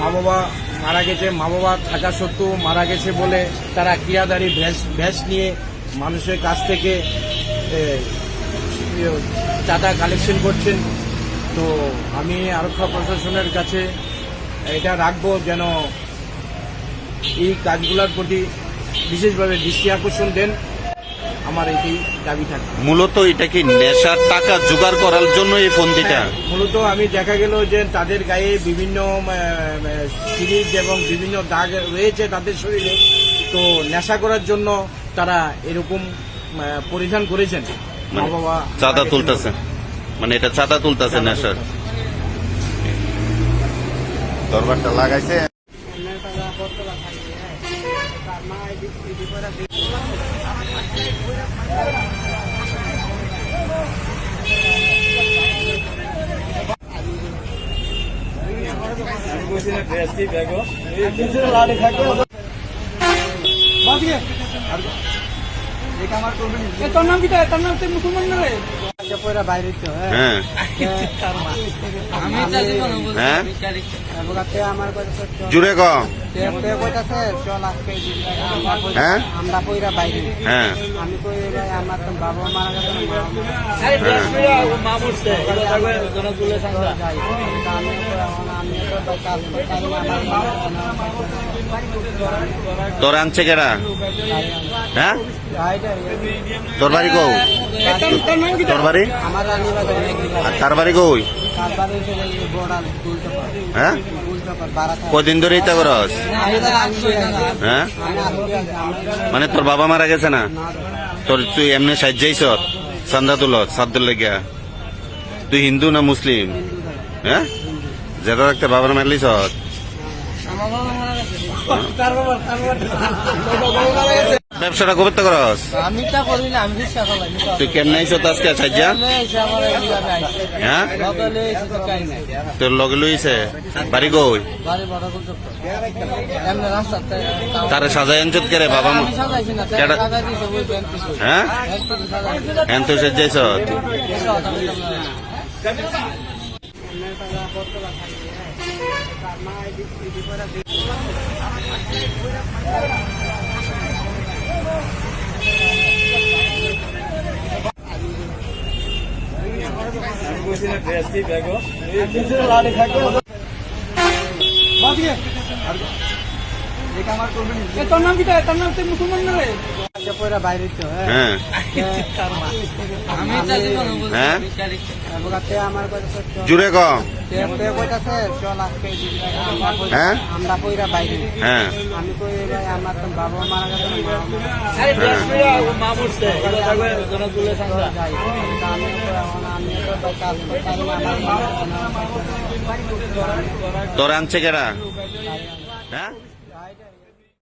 মা বাবা মারা গেছে মা বাবা থাকা সত্ত্বেও মারা গেছে বলে তারা ক্রিয়াদারি ভ্যাস ভ্যাস নিয়ে মানুষের কাছ থেকে ইয়ে, চাঁদা কালেকশন করছেন। তো আমি আরক্ষা প্রশাসনের কাছে এটা রাখব যেন এই কাজগুলোর প্রতি বিশেষভাবে দৃষ্টি আকর্ষণ দেন। আমার এটি দাবি থাকে মূলত এটা কি নেশার টাকা জোগাড় করার জন্য এই ফন্দিটা? হ্যাঁ, মূলত আমি দেখা গেল যে তাদের গায়ে বিভিন্ন সিরিজ এবং বিভিন্ন দাগ রয়েছে তাদের শরীরে তো নেশা করার জন্য তারা এরকম পরিধান করেছেন। মানে বাবা চাঁদা তুলতেছে। মানে এটা চাঁদা তুলতেছে নেশার। দরবারটা লাগাইছে। তোর নাম কি তোর? নাম তুই মুসলমান না রে। বাইরে হ্যাঁ। হ্যাঁ? জুড়ে ক। হ্যাঁ? হ্যাঁ। তোর আনছে কেডা? হ্যাঁ? তোর বাড়ি কৌ তোর বাড়ি? আমার আর তার বাড়ি কই হ্যাঁ? কদিন ধরে ইতা করস হ্যাঁ মানে তোর বাবা মারা গেছে না? তোর তুই এমনি সাজ্জাইছ? চান্দা তুল সাদ্দুর লেগিয়া? তুই হিন্দু না মুসলিম? হ্যাঁ? যেটা রাখতে বাবার মারলিস আমার কার কার ব্যবসাটা কবে তো করস? আমি তা করি না আমি রিক্সা চালাই তুই কেমনে আইছ আজকে সাজ্জা হ্যাঁ? তো নাই তোর লগে লইছে বাড়ি করতে রাস্তা তারে সাজাই আনছত কে রে বাবা মা? আমি সাজাইছি না কেডা? সাজাই দিছে ওই ব্যাংক থেকে হ্যাঁ ব্যাংক থেকে সাজাই এন তুই সাজ্জাইছ এ তোর নাম কি তাই? তোর নাম তুই মুসলমান না রে? বাইরে তো হ্যাঁ। আমি চাকরি করব হ্যাঁ? আমার জুড়ে হ্যাঁ? হ্যাঁ। তোর আনছে কেডা হ্যাঁ?